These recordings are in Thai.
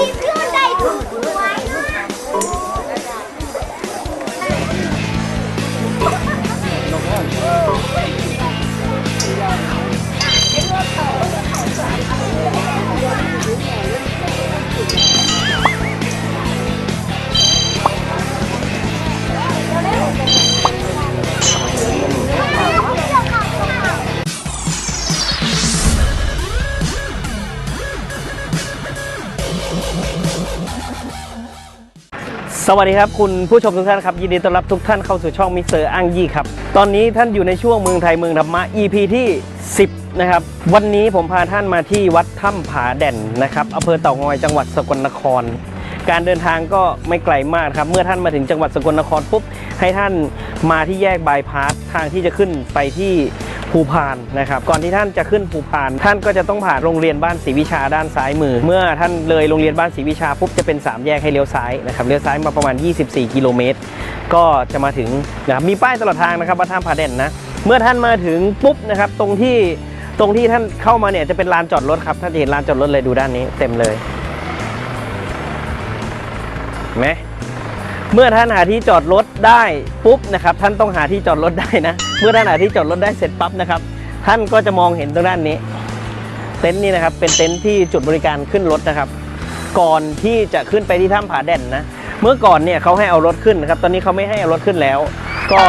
ทีม สวัสดีครับ คุณผู้ชมทุกท่านครับ ยินดีต้อนรับทุกท่านเข้าสู่ช่องมิสเตอร์อังยี่ครับ ตอนนี้ท่านอยู่ในช่วงเมืองไทยเมืองธรรมะ EP ที่ 10 นะครับ วันนี้ผมพาท่านมาที่วัดถ้ำผาแด่นนะครับอำเภอเต่างอยจังหวัดสกลนคร การเดินทางก็ไม่ไกลมากครับ เมื่อท่านมาถึงจังหวัดสกลนครปุ๊บให้ท่านมาที่แยกบายพาสทางที่จะขึ้นไปที่ ภูพานนะครับก่อนที่ท่านจะขึ้นภูพาน ท่านก็จะต้องผ่านโรงเรียนบ้านศรีวิชาด้านซ้ายมือ เมื่อท่านเลยโรงเรียนบ้านศรีวิชาปุ๊บจะเป็น 3 แยกให้เลี้ยวซ้ายนะครับเลี้ยวซ้ายมาประมาณ 24 กิโลเมตร ก็จะมาถึงนะครับมีป้ายตลอดทางนะครับวัดท่าผาแด่นนะเมื่อท่านมาถึงปุ๊บนะครับตรงที่ตรงที่ท่านเข้ามาเนี่ยจะเป็นลานจอดรถครับท่านจะเห็นลานจอดรถเลยดูด้านนี้เต็มเลยไหม เมื่อท่านหาที่จอดรถได้ปุ๊บนะครับท่านต้องหาที่จอดรถได้นะ เมื่อท่านหาที่จอดรถได้เสร็จปั๊บนะครับ ท่านก็จะมองเห็นตรงด้านนี้ เต็นท์นี่นะครับเป็นเต็นท์ที่จุดบริการขึ้นรถนะครับ ก่อนที่จะขึ้นไปที่ถ้ำผาแด่นนะ เมื่อก่อนเนี่ยเขาให้เอารถขึ้นนะครับ ตอนนี้เขาไม่ให้เอารถขึ้นแล้ว ก็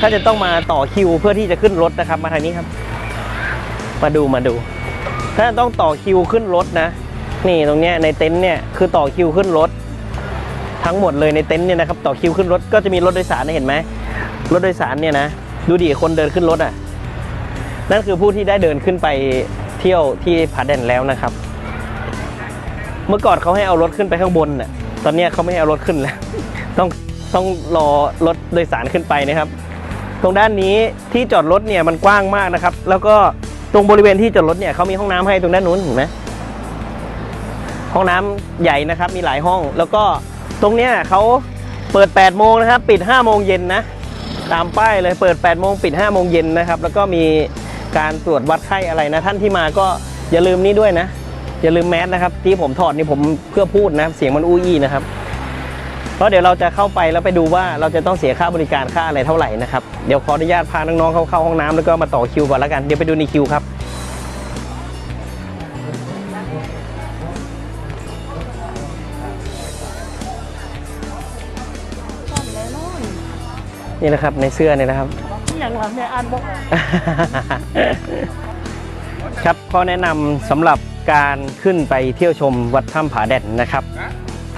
ถ้าจะต้องมาต่อคิวเพื่อที่จะขึ้นรถนะครับ มาทางนี้ครับ มาดูมาดู ถ้าต้องต่อคิวขึ้นรถนะ นี่ตรงเนี้ยในเต็นท์เนี่ยคือต่อคิวขึ้นรถ ทั้งหมดเลยในเต็นท์เนี่ยนะครับต่อคิวขึ้นรถก็จะมีรถโดยสารนะเห็นไหมรถโดยสารเนี่ยนะดูดิคนเดินขึ้นรถอะนั่นคือผู้ที่ได้เดินขึ้นไปเที่ยวที่ผาแดนแล้วนะครับ เมื่อก่อนเขาให้เอารถขึ้นไปข้างบนน่ะตอนนี้เขาไม่ให้เอารถขึ้นแล้วต้องต้องรอรถโดยสารขึ้นไปนะครับ ตรงด้านนี้ที่จอดรถเนี่ยมันกว้างมากนะครับ แล้วก็ตรงบริเวณที่จอดรถเนี่ยเขามีห้องน้ำให้ตรงด้านนู้นเห็นไหมห้องน้ำใหญ่นะครับ มีหลายห้องแล้วก็ ตรงเนี้ยเขาเปิด 8 โมงนะครับ ปิด 5 โมงเย็นนะ ตามป้ายเลยเปิด 8 โมงปิด 5 โมงเย็นนะครับ แล้วก็มีการตรวจวัดไข้อะไรนะ ท่านที่มาก็อย่าลืมนี่ด้วยนะ อย่าลืมแมสนะครับ ที่ผมถอดนี่ผมเพื่อพูดนะ เสียงมันอู้อี้นะครับ เพราะเดี๋ยวเราจะเข้าไปแล้วไปดูว่าเราจะต้องเสียค่าบริการค่าอะไรเท่าไหร่นะครับ เดี๋ยวขออนุญาตพาน้องๆเข้าห้องน้ำแล้วก็มาต่อคิวก่อนแล้วกัน เดี๋ยวไปดูในคิวครับ นี่นะครับในเสื้อเนี่ยนะครับอย่างหลังเนี่ยอ่านบอกครับข้อแนะนำสำหรับการขึ้นไปเที่ยวชมวัดถ้ำผาแด่นนะครับ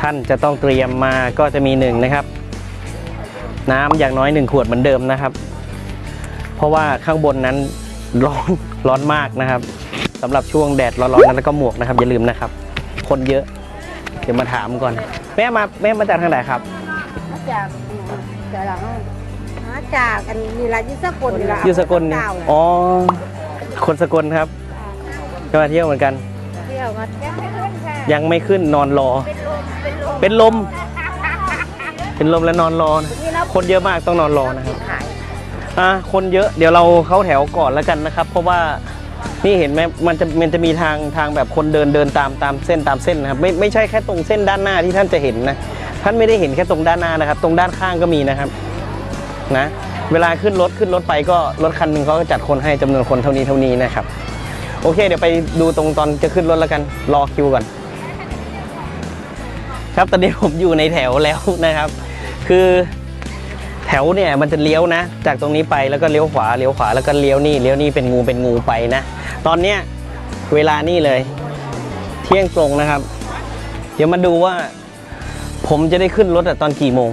ท่านจะต้องเตรียมมาก็จะมีหนึ่งนะครับ น้ำอย่างน้อยหนึ่งขวดเหมือนเดิมนะครับ เพราะว่าข้างบนนั้นร้อนร้อนมากนะครับสำหรับช่วงแดดร้อนๆนั้นแล้วก็หมวกนะครับ อย่าลืมนะครับ คนเยอะเดี๋ยวมาถามก่อน แม่มาแม่มาจากทางไหนครับ มาจากจากหลังมา จากอันนี้ละยุสกลนี่ละอยู่สกลเนี่ยเก้าอ๋อ คนสกลครับ ก็มาเที่ยวเหมือนกัน เที่ยวมายังไม่ขึ้นค่ะยังไม่ขึ้นนอนรอ เป็นลม เป็นลมเป็นลมเป็นลมและนอนรอนะนี่นะคนเยอะมากต้องนอนรอนะครับขายอะคนเยอะเดี๋ยวเราเข้าแถวก่อนแล้วกันนะครับ เพราะว่านี่เห็นไหมมันจะมันจะมีทางทางแบบคนเดินเดินตามตามเส้นตามเส้นนะครับไม่ไม่ใช่แค่ตรงเส้นด้านหน้าที่ท่านจะเห็นนะท่านไม่ได้เห็นแค่ตรงด้านหน้านะครับ ตรงด้านข้างก็มีนะครับ นะ เวลาขึ้นรถขึ้นรถไปก็รถคันหนึ่งเขาก็จัดคนให้จำนวนคนเท่านี้เท่านี้นะครับ โอเค เดี๋ยวไปดูตรงตอนจะขึ้นรถแล้วกัน รอคิวก่อน ครับตอนนี้ผมอยู่ในแถวแล้วนะครับ คือแถวเนี่ยมันจะเลี้ยวนะ จากตรงนี้ไปแล้วก็เลี้ยวขวาเลี้ยวขวาแล้วก็เลี้ยวนี่เลี้ยวนี่เป็นงูเป็นงูไปนะ ตอนเนี้ยเวลานี่เลย เที่ยงตรงนะครับ เดี๋ยวมาดูว่า ผมจะได้ขึ้นรถตอนกี่โมง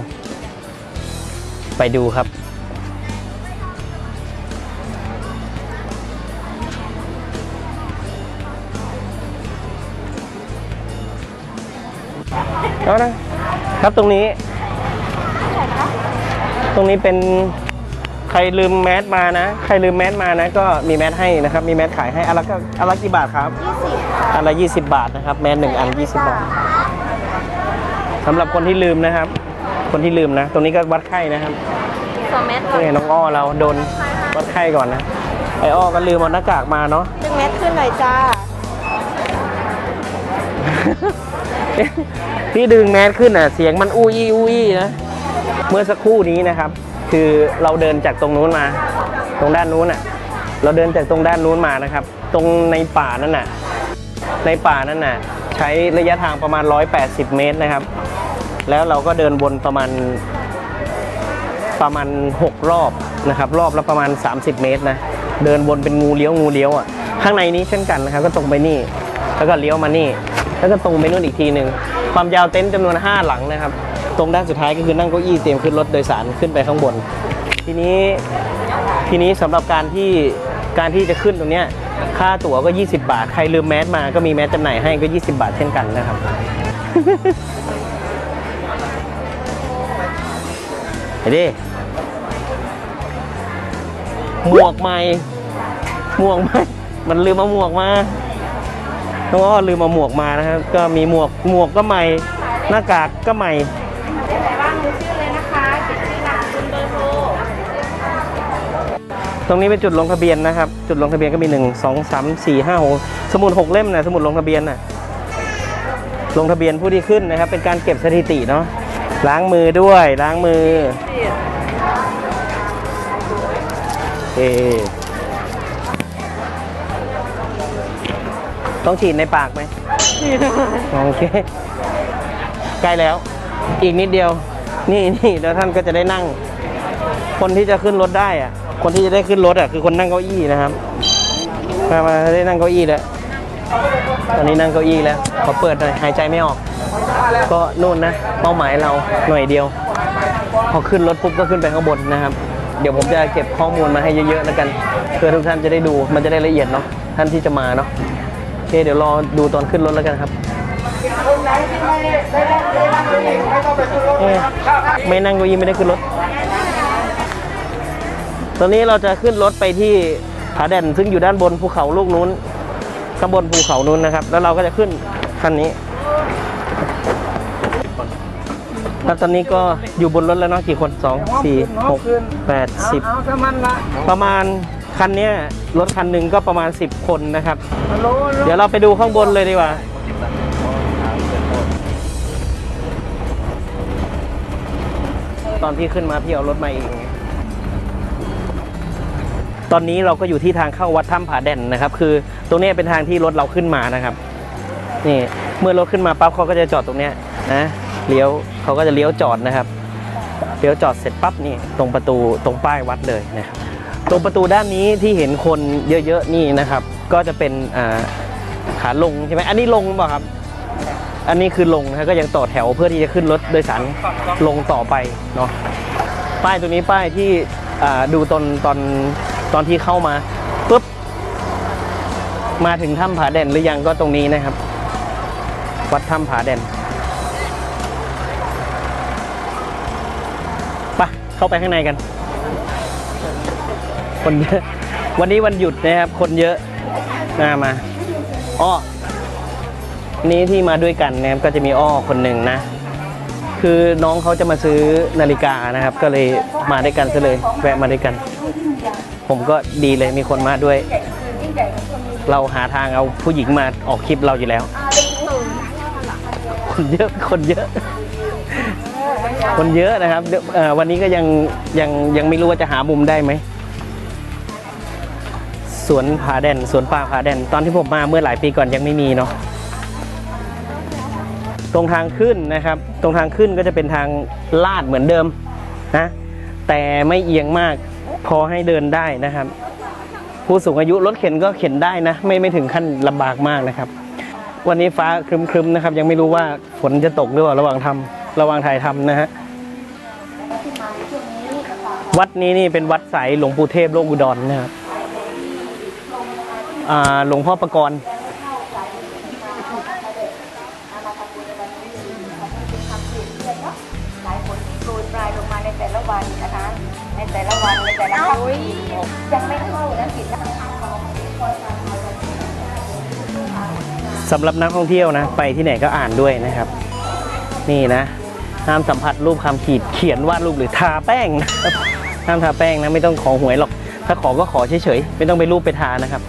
ไปดูครับ เอานะครับตรงนี้ ตรงนี้เป็นใครลืมแมสมานะ ใครลืมแมสมานะ ก็มีแมสให้นะครับ มีแมสขายให้อนละก็อนละกี่บาทครับอันละ20 บาทนะครับ แมสหนึ่งอัน 20 บาทสำหรับคนที่ลืมนะครับ คนที่ลืมนะ ตรงนี้ก็วัดไข้นะครับสองเมตรก่อนนี่น้องอ้อเราโดนวัดไข้ก่อนนะ ไออ้อก็ลืมเอาหน้ากากมาเนาะหนึ่งเมตรขึ้นหน่อยจ้า ที่ดึงแมสขึ้นอะ เสียงมันอู้อี้อู้อี้นะ เมื่อสักครู่นี้นะครับ คือเราเดินจากตรงนู้นมา ตรงด้านนู้นอะ เราเดินจากตรงด้านนู้นมานะครับ ตรงในป่านั่นน่ะ ในป่านั่นน่ะ ใช้ระยะทางประมาณ 180 เมตรนะครับ แล้วเราก็เดินวนประมาณประมาณ 6 รอบนะครับ รอบละประมาณ 30 เมตรนะ เดินวนเป็นงูเลี้ยวงูเลี้ยวอะข้างในนี้เช่นกันนะครับ ก็ตรงไปนี่ แล้วก็เลี้ยวมานี่ แล้วก็ตรงไปนู่นอีกทีหนึ่งความยาวเต็นท์จำนวน 5 หลังนะครับ ตรงด้านสุดท้ายก็คือนั่งเก้าอี้เตรียมขึ้นรถโดยสารขึ้นไปข้างบน ทีนี้ทีนี้สำหรับการที่การที่จะขึ้นตรงเนี้ยค่าตั๋วก็ 20 บาท ใครลืมแมสมาก็มีแมสจำหน่ายให้ก็ 20 บาทเช่นกันนะครับ ดิหมวกใหม่ หมวกใหม่ มันลืมเอาหมวกมาน้องอ้อลืมเอาหมวกมานะครับ ก็มีหมวก หมวกก็ใหม่ หน้ากากก็ใหม่แต่ว่าดูชื่อเลยนะคะเขียนชื่อนามสกุลเบอร์โทรตรงนี้เป็นจุดลงทะเบียนนะครับ จุดลงทะเบียนก็มี 1 2 3 4 5 6 สมุด 6 เล่มนะสมุดลงทะเบียนนะลงทะเบียนผู้ที่ขึ้นนะครับ เป็นการเก็บสถิติเนาะ ล้างมือด้วยล้างมือโอเคต้องฉีดในปากไหมโอเค ใกล้แล้ว อีกนิดเดียว นี่นี่แล้วท่านก็จะได้นั่ง คนที่จะขึ้นรถได้อะคนที่จะได้ขึ้นรถอะคือคนนั่งเก้าอี้นะครับ มามาได้นั่งเก้าอี้แล้ว ตอนนี้นั่งเก้าอี้แล้ว ขอเปิดหน่อย หายใจไม่ออก ก็นู่นนะ เป้าหมายเราหน่วยเดียว พอขึ้นรถปุ๊บก็ขึ้นไปข้างบนนะครับ เดี๋ยวผมจะเก็บข้อมูลมาให้เยอะๆแล้วกันเพื่อทุกท่านจะได้ดูมันจะได้ละเอียดเนาะท่านที่จะมาเนาะโอเคเดี๋ยวรอดูตอนขึ้นรถแล้วกันครับเอ๊ะไม่นั่งเก้าอี้ไม่ได้ขึ้นรถ ตอนนี้เราจะขึ้นรถไปที่ผาแด่นซึ่งอยู่ด้านบนภูเขาลูกนู้นข้างบนภูเขานู้นนะครับ แล้วเราก็จะขึ้นคันนี้ แล้วตอนนี้ก็อยู่บนรถแล้วเนาะกี่คนสองสี่หกแปดสิบเอาถ้ามันละประมาณคันเนี้ยรถคันหนึ่งก็ประมาณ 10 คนนะครับ ฮัลโหลเดี๋ยวเราไปดูข้างบนเลยดีกว่า ตอนพี่ขึ้นมาพี่เอารถมาเอง ตอนนี้เราก็อยู่ที่ทางเข้าวัดถ้ำผาแด่นนะครับ คือตรงเนี้ยเป็นทางที่รถเราขึ้นมานะครับ นี่เมื่อรถขึ้นมาปั๊บเขาก็จะจอดตรงเนี้ยนะเลี้ยว เขาก็จะเลี้ยวจอดนะครับเลี้ยวจอดเสร็จปั๊บนี่ตรงประตูตรงป้ายวัดเลยนะครับตรงประตูด้านนี้ที่เห็นคนเยอะๆนี่นะครับ ก็จะเป็นขาลงใช่ไหมอันนี้ลงหรือเปล่าครับ อันนี้คือลงนะก็ยังต่อแถวเพื่อที่จะขึ้นรถโดยสารลงต่อไปเนาะป้ายตัวนี้ป้ายที่ดูตอนตอนตอนที่เข้ามาปุ๊บมาถึงถ้ำผาแด่นหรือยังก็ตรงนี้นะครับ วัดถ้ำผาแด่น เข้าไปข้างในกัน คนเยอะวันนี้วันหยุดนะครับ คนเยอะมามาอ้อนี้ที่มาด้วยกันนะครับก็จะมีอ้อคนหนึ่งนะ คือน้องเขาจะมาซื้อนาฬิกานะครับ ก็เลยมาด้วยกันซะเลย แวะมาด้วยกัน ผมก็ดีเลยมีคนมาด้วย เราหาทางเอาผู้หญิงมาออกคลิปเราอยู่แล้ว คนเยอะคนเยอะ คนเยอะนะครับวันนี้ก็ยังยังยังไม่รู้ว่าจะหามุมได้ไหมสวนผาแดนสวนป่าผาแดนตอนที่ผมมาเมื่อหลายปีก่อนยังไม่มีเนาะตรงทางขึ้นนะครับ ตรงทางขึ้นก็จะเป็นทางลาดเหมือนเดิมนะแต่ไม่เอียงมากพอให้เดินได้นะครับ ผู้สูงอายุรถเข็นก็เข็นได้นะ ไม่ไม่ถึงขั้นลำบากมากนะครับ วันนี้ฟ้าครึมๆนะครับ ยังไม่รู้ว่าฝนจะตกหรือเปล่าระหว่างทำ ระหว่างถ่ายทำนะฮะ วัดนี้นี่เป็นวัดสายหลวงปู่เทพโลกอุดรนะครับอ่าหลวงพ่อประกรณ์หลายคนที่โปรยปลายลงมาในแต่ละวันนะคะในแต่ละวันในแต่ละครั้งยังไม่เข้านะผิดนะสำหรับนักท่องเที่ยวนะ ไปที่ไหนก็อ่านด้วยนะครับ นี่นะ ห้ามสัมผัสรูปคำขีดเขียนวาดรูปหรือทาแป้งนะครับห้ามทาแป้งนะไม่ต้องขอหวยหรอก ถ้าขอก็ขอเฉยๆไม่ต้องไปรูปไปทานะครับ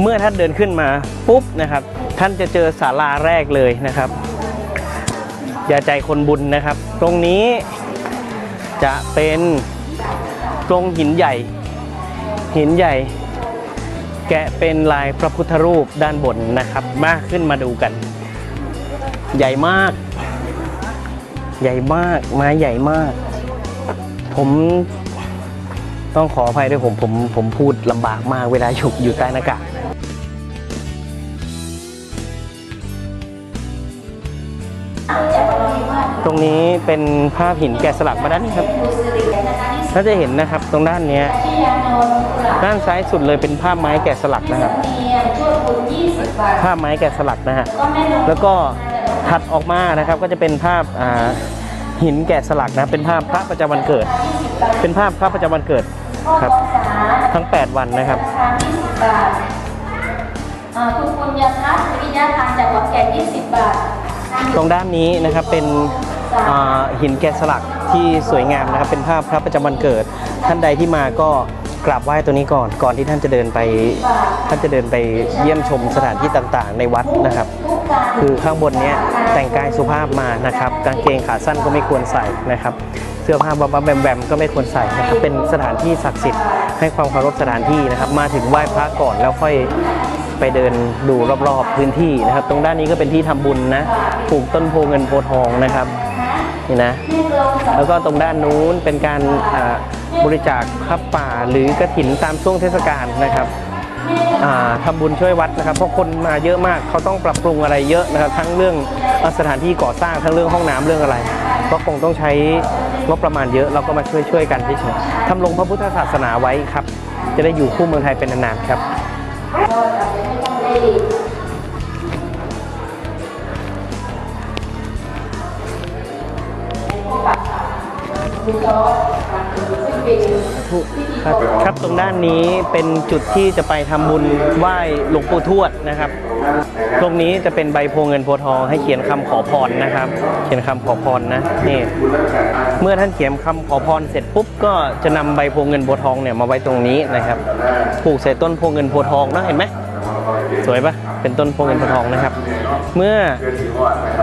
เมื่อท่านเดินขึ้นมาปุ๊บนะครับ ท่านจะเจอศาลาแรกเลยนะครับยาใจคนบุญนะครับ ตรงนี้จะเป็นตรงหินใหญ่ หินใหญ่ แกะเป็นลายพระพุทธรูปด้านบนนะครับ มาขึ้นมาดูกัน ใหญ่มาก ใหญ่มากไม้ใหญ่มาก ผมต้องขออภัยด้วยผมผมผมพูดลำบากมากเวลาอยู่อยู่ใต้หน้ากากตรงนี้เป็นภาพหินแกะสลักมาด้านนี้ครับ ถ้าจะเห็นนะครับตรงด้านเนี้ยด้านซ้ายสุดเลยเป็นภาพไม้แกะสลักนะครับ ภาพไม้แกะสลักนะฮะ แล้วก็ ถัดออกมานะครับก็จะเป็นภาพอ่าหินแกะสลักนะเป็นภาพพระประจำวันเกิด เป็นภาพพระประจำวันเกิดครับทั้ง 8 วันนะครับ20บาทอ่าคุณปุญญพัฒน์วิทยาทานจากขอนแก่น20 บาท ตรงด้านนี้นะครับเป็นอ่าหินแกะสลักที่สวยงามนะครับ เป็นภาพพระประจำวันเกิด ท่านใดที่มาก็กราบไหว้ตัวนี้ก่อนก่อนที่ท่านจะเดินไป ท่านจะเดินไปเยี่ยมชมสถานที่ต่างๆ ในวัดนะครับ คือข้างบนเนี้ยแต่งกายสุภาพมานะครับ กางเกงขาสั้นก็ไม่ควรใส่นะครับ เสื้อผ้าบับๆแบมๆก็ไม่ควรใส่นะครับเป็นสถานที่ศักดิ์สิทธิ์ให้ความเคารพสถานที่นะครับ มาถึงไหว้พระก่อนแล้วค่อยไปเดินดูรอบๆพื้นที่นะครับ ตรงด้านนี้ก็เป็นที่ทำบุญนะปลูกต้นโพเงินโพทองนะครับนี่นะแล้วก็ตรงด้านนู้นเป็นการบริจาคข้าป่าหรือกระถินตามช่วงเทศกาลนะครับ อ่าทำบุญช่วยวัดนะครับ เพราะคนมาเยอะมากเขาต้องปรับปรุงอะไรเยอะนะครับ ทั้งเรื่องอ่าสถานที่ก่อสร้างทั้งเรื่องห้องน้ำเรื่องอะไร ก็คงต้องใช้งบประมาณเยอะเราก็มาช่วยช่วยๆกันเฉยๆทำลงพระพุทธศาสนาไว้ครับ จะได้อยู่คู่เมืองไทยเป็นนานๆครับค รับครับตรงด้านนี้เป็นจุดที่จะไปทำบุญไหว้หลวงปู่ทวดนะครับ ตรงนี้จะเป็นใบโพเงินโพทองให้เขียนคำขอพรนะครับ เขียนคำขอพรนะนี่เมื่อท่านเขียนคำขอพรเสร็จปุ๊บก็จะนำใบโพเงินโพทองเนี่ยมาไว้ตรงนี้นะครับผูกใส่ต้นโพเงินโพทองนะเห็นไหมสวยปะเป็นต้นโพเงินโพทองนะครับ เมื่อ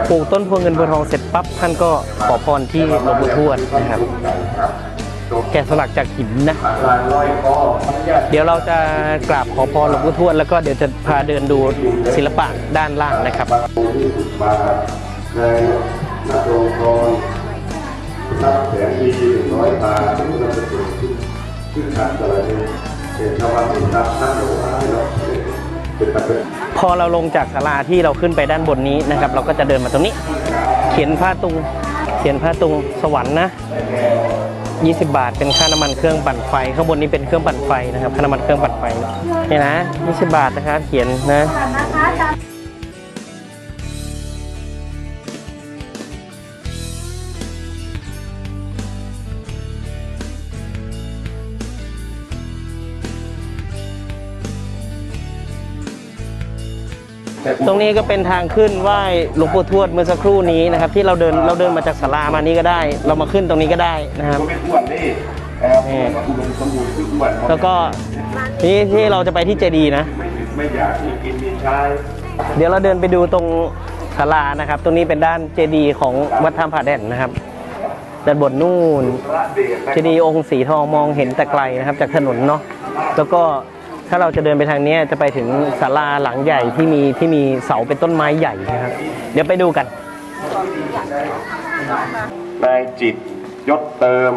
ปลูกต้นโพเงินโพทองเสร็จปั๊บท่านก็ขอพรที่หลวงปู่ทวดนะครับ แกะสลักจากหินนะ เดี๋ยวเราจะกราบขอพรหลวงปู่ทวดแล้วก็เดี๋ยวจะพาเดินดูศิลปะด้านล่างนะครับรับแสงดีหนึ่งร้อยบาทที่เราจะถึงขึ้นทางอะไรเนี่ยเป็นชาวบ้านติดตามท่านหลวงเนาะเป็นประเด็นพอเราลงจากศาลาที่เราขึ้นไปด้านบนนี้นะครับ เราก็จะเดินมาตรงนี้ เขียนผ้าตุง เขียนผ้าตุงสวรรค์นะ 20 บาท เป็นค่าน้ำมันเครื่องปั่นไฟ ข้างบนนี้เป็นเครื่องปั่นไฟนะครับ ค่าน้ำมันเครื่องปั่นไฟ นี่นะ 20 บาทนะครับ เขียนนะ ตรงนี้ก็เป็นทางขึ้นไหว้หลวงปู่ทวดเมื่อสักครู่นี้นะครับ ที่เราเดินเราเดินมาจากศาลามานี่ก็ได้ เรามาขึ้นตรงนี้ก็ได้นะครับไม่อ้วนนี่นะครับอุดมสมบูรณ์คืออ้วนแล้วก็นี่ที่เราจะไปที่เจดีย์นะไม่ไม่อยากมีกินมีใช้เดี๋ยวเราเดินไปดูตรงศาลานะครับ ตรงนี้เป็นด้านเจดีย์ของวัดท่าผาแด่นนะครับด้านบนนู่นพระเดชเจดีย์องค์สีทองมองเห็นแต่ไกลนะครับ จากถนนเนาะแล้วก็ ถ้าเราจะเดินไปทางเนี้ยจะไปถึงศาลาหลังใหญ่ที่มีที่มีเสาเป็นต้นไม้ใหญ่นะครับเดี๋ยวไปดูกันนายจิตรยศเติม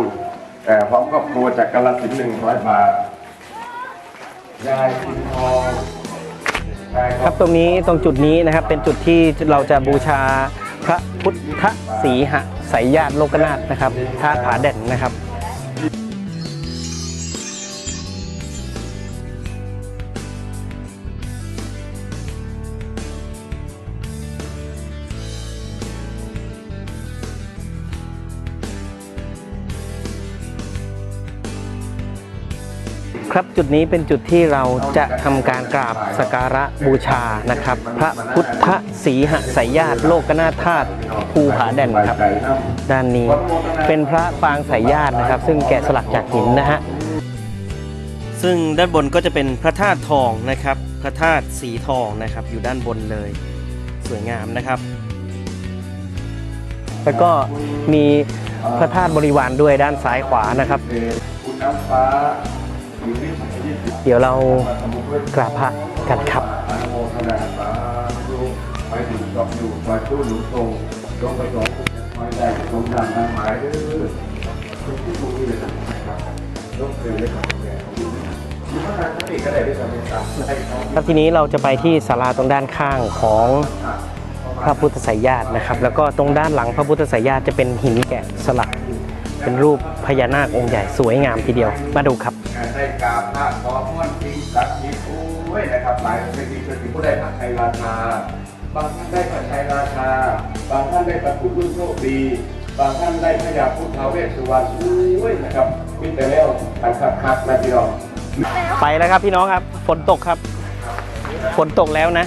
แต่พร้อมครอบครัวจากกาลสินธุ์หนึ่งร้อยบาทยายพินทองนายครับตรงนี้ตรงจุดนี้นะครับเป็นจุดที่เราจะบูชาพระพุทธสีหะสายญาติโลกนาถนะครับท่าผาแด่นนะครับ ครับจุดนี้เป็นจุดที่เราจะทำการกราบสักการะบูชานะครับ พระพุทธสีหสายญาติโลกนาถธาตุภูผาแด่นครับ ด้านนี้เป็นพระปางสายญาตินะครับ ซึ่งแกะสลักจากหินนะฮะซึ่งด้านบนก็จะเป็นพระธาตุทองนะครับ พระธาตุสีทองนะครับอยู่ด้านบนเลยสวยงามนะครับ แล้วก็มีพระธาตุบริวารด้วยด้านซ้ายขวานะครับคุณน้ำฟ้าหรือวิถียี่สิบ เดี๋ยวเรากราบพระกันครับไปถึงกับอยู่ไปตู้หนุนตรงตรงประสงไว้ได้ตรงดังนั้นหมายเด้อทุกที่ดูนี่เลยนะครับต้องเคยได้ทำแก่มีพระราชติก็ได้ด้วยกันเป็นตามให้เขาครับทีนี้เราจะไปที่ศาลาตรงด้านข้างของพระพุทธไสยญาตินะครับ แล้วก็ตรงด้านหลังพระพุทธไสยญาติจะเป็นหินแกะสลักเป็นรูปพญานาคองค์ใหญ่สวยงามทีเดียว มาดูครับได้กราบพระขอม้วนจริงสักทีโอ้ยนะครับหลายเป็นจริงเป็นผู้ได้พระชัยราชาบางท่านได้พระชัยราชา บางท่านได้ประกุรุ่นโชคดีบางท่านได้พระยาพุทธาเวสสุวรรณโอ้ยนะครับมิแต่แล้วทักคักคักนะพี่น้องไปแล้วครับพี่น้องครับฝนตกครับฝนตกแล้วนะ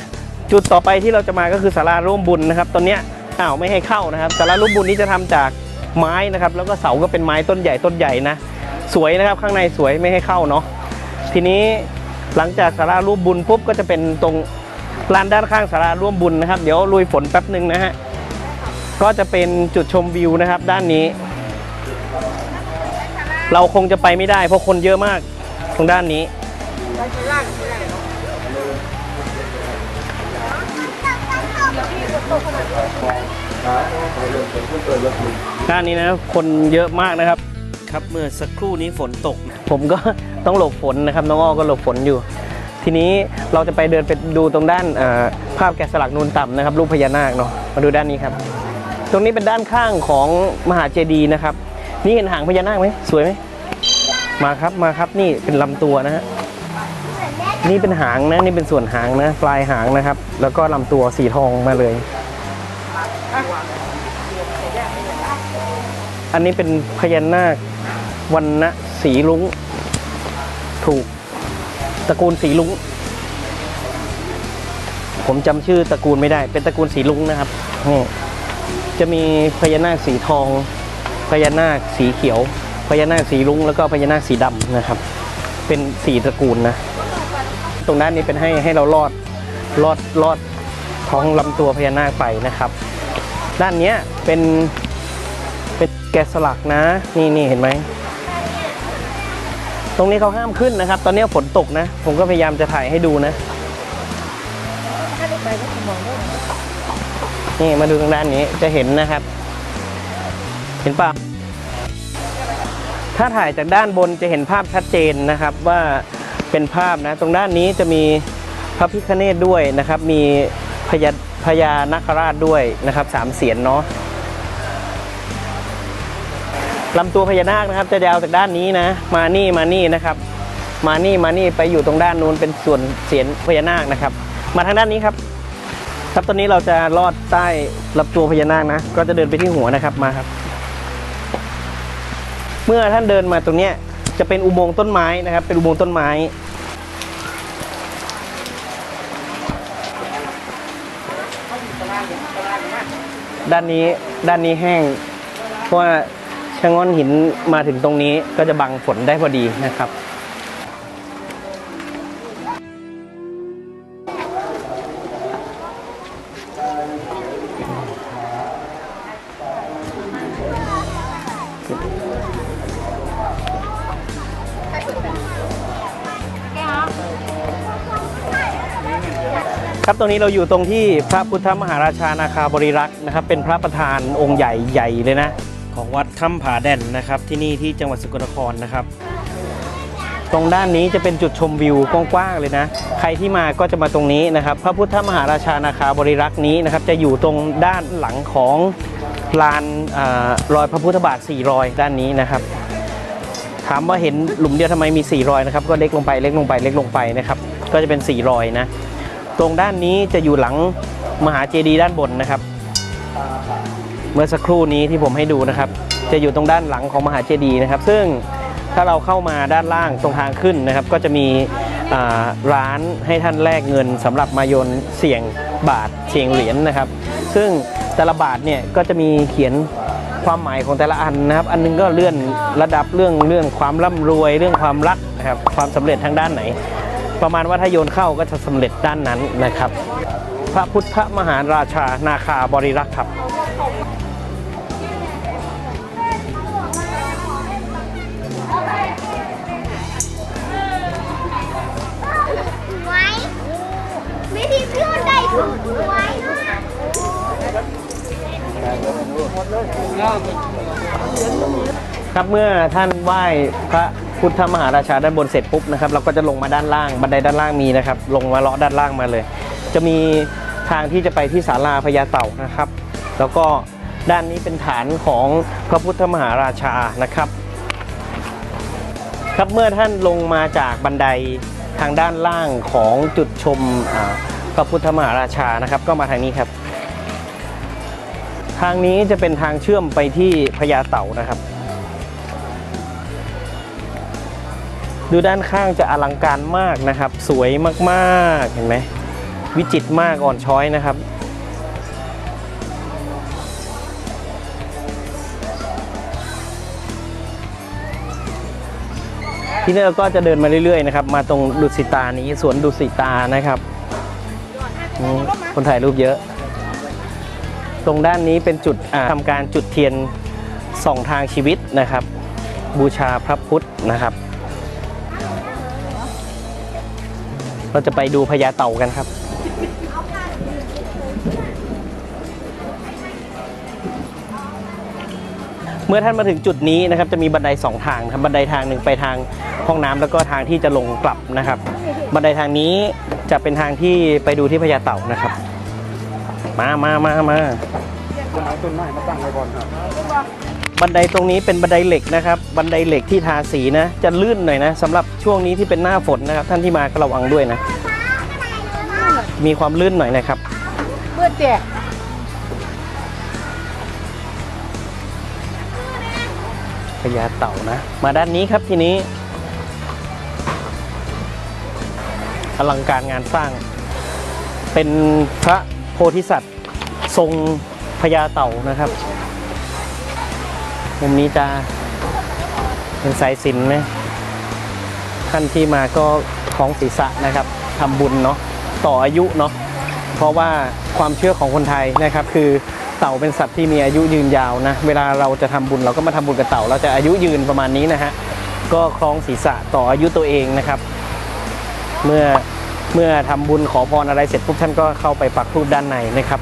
จุดต่อไปที่เราจะมาก็คือศาลาร่วมบุญนะครับตอนเนี้ยอ้าวไม่ให้เข้านะครับศาลาร่วมบุญนี้จะทำจากไม้นะครับ แล้วก็เสาก็เป็นไม้ต้นใหญ่ต้นใหญ่นะ สวยนะครับข้างในสวยไม่ให้เข้าเนาะทีนี้หลังจากศาลาร่วมบุญปุ๊บก็จะเป็นตรงลานด้านข้างศาลาร่วมบุญนะครับ เดี๋ยวลุยฝนแป๊บหนึ่งนะฮะก็จะเป็นจุดชมวิวนะครับ ด้านนี้ เราคงจะไปไม่ได้ เพราะคนเยอะมากตรงด้านนี้ ด้านนี้นะคนเยอะมากนะครับ ครับ เมื่อสักครู่นี้ฝนตก ผมก็ต้องหลบฝนนะครับน้องอ้อก็หลบฝนอยู่ ทีนี้เราจะไปเดินไปดูตรงด้านภาพแกะสลักนูนต่ำนะครับรูปพญานาคเนาะมาดูด้านนี้ครับ ตรงนี้เป็นด้านข้างของมหาเจดีย์นะครับ นี่เห็นหางพญานาคไหมสวยไหมมาครับมาครับนี่เป็นลำตัวนะฮะนี่เป็นหางนะนี่เป็นส่วนหางนะปลายหางนะครับ แล้วก็ลำตัวสีทองมาเลย อันนี้เป็นพญานาค วันนะสีลุงถูกตระกูลสีลุงผมจำชื่อตระกูลไม่ได้ เป็นตระกูลสีลุงนะครับนี่จะมีพญานาคสีทอง พญานาคสีเขียว พญานาคสีลุงแล้วก็พญานาคสีดำนะครับ เป็นสีตระกูลนะ ตรงด้านนี้เป็นให้ให้เราลอดลอดลอดท้องลำตัวพญานาคไปนะครับ ด้านเนี้ยเป็นเป็นแกะสลักนะ นี่นี่เห็นไหม ตรงนี้เขาห้ามขึ้นนะครับ ตอนนี้ฝนตกนะ ผมก็พยายามจะถ่ายให้ดูนะ นี่มาดูทางด้านนี้จะเห็นนะครับ เห็นปะถ้าถ่ายจากด้านบนจะเห็นภาพชัดเจนนะครับว่าเป็นภาพนะ ตรงด้านนี้จะมีพระพิฆเนศด้วยนะครับ มีพญาพญานาคราชด้วยนะครับสามเสียนเนาะ ลำตัวพญานาคนะครับ จะยาวจากด้านนี้นะ มานี่มานี่นะครับ มานี่มานี่ไปอยู่ตรงด้านนู้นเป็นส่วนเสียนพญานาคนะครับ มาทางด้านนี้ครับ ครับตอนนี้เราจะลอดใต้ลำตัวพญานาคนะ ก็จะเดินไปที่หัวนะครับมาครับ เมื่อท่านเดินมาตรงเนี้ยจะเป็นอุโมงค์ต้นไม้นะครับ เป็นอุโมงค์ต้นไม้ด้านนี้ด้านนี้แห้ง เพราะว่า ชะง่อนหินมาถึงตรงนี้ก็จะบังฝนได้พอดีนะครับ ครับตรงนี้เราอยู่ตรงที่พระพุทธมหาราชานาคาบริรักษ์นะครับ เป็นพระประธานองค์ใหญ่ใหญ่เลยนะ ของวัดถ้ำผาแด่นนะครับ ที่นี่ที่จังหวัดสกลนครนะครับ ตรงด้านนี้จะเป็นจุดชมวิวกว้างๆเลยนะ ใครที่มาก็จะมาตรงนี้นะครับ พระพุทธมหาราชานาคาบริรักษ์นี้นะครับ จะอยู่ตรงด้านหลังของลานอรอยพระพุทธบาท4รอยด้านนี้นะครับ ถามว่าเห็นหลุมเดียวทำไมมี4รอยนะครับ ก็เล็กลงไปเล็กลงไปเล็กลงไปนะครับ ก็จะเป็น4รอยนะ ตรงด้านนี้จะอยู่หลังมหาเจดีย์ด้านบนนะครับ เมื่อสักครู่นี้ที่ผมให้ดูนะครับ จะอยู่ตรงด้านหลังของมหาเจดีย์นะครับ ซึ่งถ้าเราเข้ามาด้านล่างตรงทางขึ้นนะครับ ก็จะมีร้านให้ท่านแลกเงินสำหรับมาโยนเสี่ยงบาทเสี่ยงเหรียญนะครับ ซึ่งแต่ละบาทเนี่ยก็จะมีเขียนความหมายของแต่ละอันนะครับ อันนึงก็เลื่อนระดับเรื่องเรื่องความร่ำรวยเรื่องความรักนะครับความสำเร็จทางด้านไหน ประมาณว่าถ้าโยนเข้าก็จะสำเร็จด้านนั้นนะครับ พระพุทธมหาราชานาคาบริรักษ์ครับ ครับเมื่อท่านไหว้พระพุทธมหาราชาด้านบนเสร็จปุ๊บนะครับเราก็จะลงมาด้านล่างบันไดด้านล่างมีนะครับ ลงมาเลาะด้านล่างมาเลย จะมีทางที่จะไปที่ศาลาพญาเต่านะครับ แล้วก็ด้านนี้เป็นฐานของพระพุทธมหาราชานะครับ ครับเมื่อท่านลงมาจากบันไดทางด้านล่างของจุดชมพระพุทธมหาราชานะครับ ก็มาทางนี้ครับ ทางนี้จะเป็นทางเชื่อมไปที่พญาเต่านะครับ ดูด้านข้างจะอลังการมากนะครับ สวยมากๆเห็นไหมวิจิตรมากอ่อนช้อยนะครับ ที่นี่เราก็จะเดินมาเรื่อยๆนะครับ มาตรงดุสิตานี้สวนดุสิตานะครับคนถ่ายรูปเยอะ ตรงด้านนี้เป็นจุดอ่าทำการจุดเทียนส่องทางชีวิตนะครับ บูชาพระพุทธนะครับ เราจะไปดูพญาเต่ากันครับเมื่อท่านมาถึงจุดนี้นะครับจะมีบันไดสองทางนะครับบันไดทางหนึ่งไปทางห้องน้ำแล้วก็ทางที่จะลงกลับนะครับ บันไดทางนี้จะเป็นทางที่ไปดูที่พญาเต่านะครับ มามามามา บันไดตรงนี้เป็นบันไดเหล็กนะครับ บันไดเหล็กที่ทาสีนะ จะลื่นหน่อยนะสำหรับช่วงนี้ที่เป็นหน้าฝนนะครับ ท่านที่มาก็ระวังด้วยนะ มีความลื่นหน่อยนะครับเมื่อแจกพญาเต่านะ มาด้านนี้ครับทีนี้อลังการงานสร้าง เป็นพระโพธิสัตว์ทรง พญาเต่านะครับ มุมนี้จะเป็นสายสินไหมท่านที่มาก็คล้องศีรษะนะครับทำบุญเนาะต่ออายุเนาะเพราะว่าความเชื่อของคนไทยนะครับ คือเต่าเป็นสัตว์ที่มีอายุยืนยาวนะ เวลาเราจะทำบุญเราก็มาทำบุญกับเต่า เราจะอายุยืนประมาณนี้นะฮะ ก็คล้องศีรษะต่ออายุตัวเองนะครับ เมื่อเมื่อทำบุญขอพรอะไรเสร็จปุ๊บท่านก็เข้าไปปักธูปด้านในนะครับ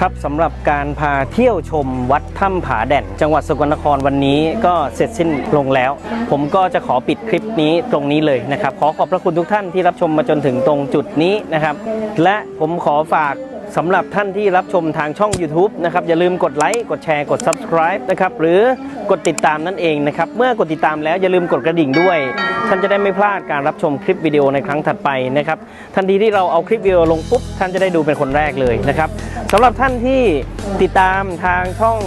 ครับสำหรับการพาเที่ยวชมวัดถ้ำผาแด่น จังหวัดสกลนครวันนี้ก็เสร็จสิ้นลงแล้ว ผมก็จะขอปิดคลิปนี้ตรงนี้เลยนะครับ ขอขอบพระคุณทุกท่านที่รับชมมาจนถึงตรงจุดนี้นะครับ และผมขอฝากสำหรับท่านที่รับชมทางช่อง YouTube นะครับอย่าลืมกดไลค์กดแชร์กด Subscribe นะครับหรือ กดติดตามนั่นเองนะครับ เมื่อกดติดตามแล้วอย่าลืมกดกระดิ่งด้วย ท่านจะได้ไม่พลาดการรับชมคลิปวิดีโอในครั้งถัดไปนะครับทันทีที่เราเอาคลิปวิดีโอลงปุ๊บท่านจะได้ดูเป็นคนแรกเลยนะครับสำหรับท่านที่ติดตามทางช่อง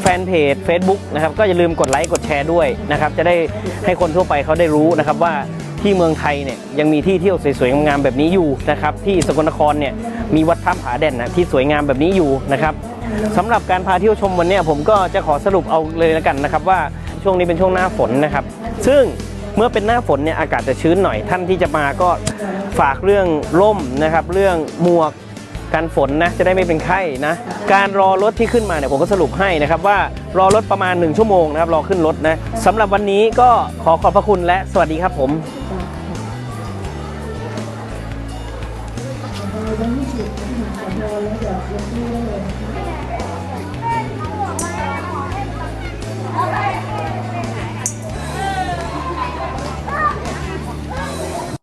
แฟนเพจ Facebook นะครับก็อย่าลืมกดไลค์กดแชร์ด้วยนะครับจะได้ให้คนทั่วไปเขาได้รู้นะครับว่าที่เมืองไทยเนี่ยยังมีที่เที่ยวสวยๆงามๆแบบนี้อยู่นะครับที่สกลนครเนี่ยมีวัดถ้ำผาแด่นนะที่สวยงามแบบนี้อยู่นะครับ สำหรับการพาเที่ยวชมวันเนี้ยผมก็จะขอสรุปเอาเลยแล้วกันนะครับว่าช่วงนี้เป็นช่วงหน้าฝนนะครับ ซึ่งเมื่อเป็นหน้าฝนเนี่ยอากาศจะชื้นหน่อยท่านที่จะมาก็ฝากเรื่องร่มนะครับ เรื่องหมวกกันฝนนะจะได้ไม่เป็นไข้นะ การรอรถที่ขึ้นมาเนี่ยผมก็สรุปให้นะครับว่ารอรถประมาณ 1 ชั่วโมงนะครับรอขึ้นรถนะสำหรับวันนี้ก็ขอขอบพระคุณและสวัสดีครับผม All right.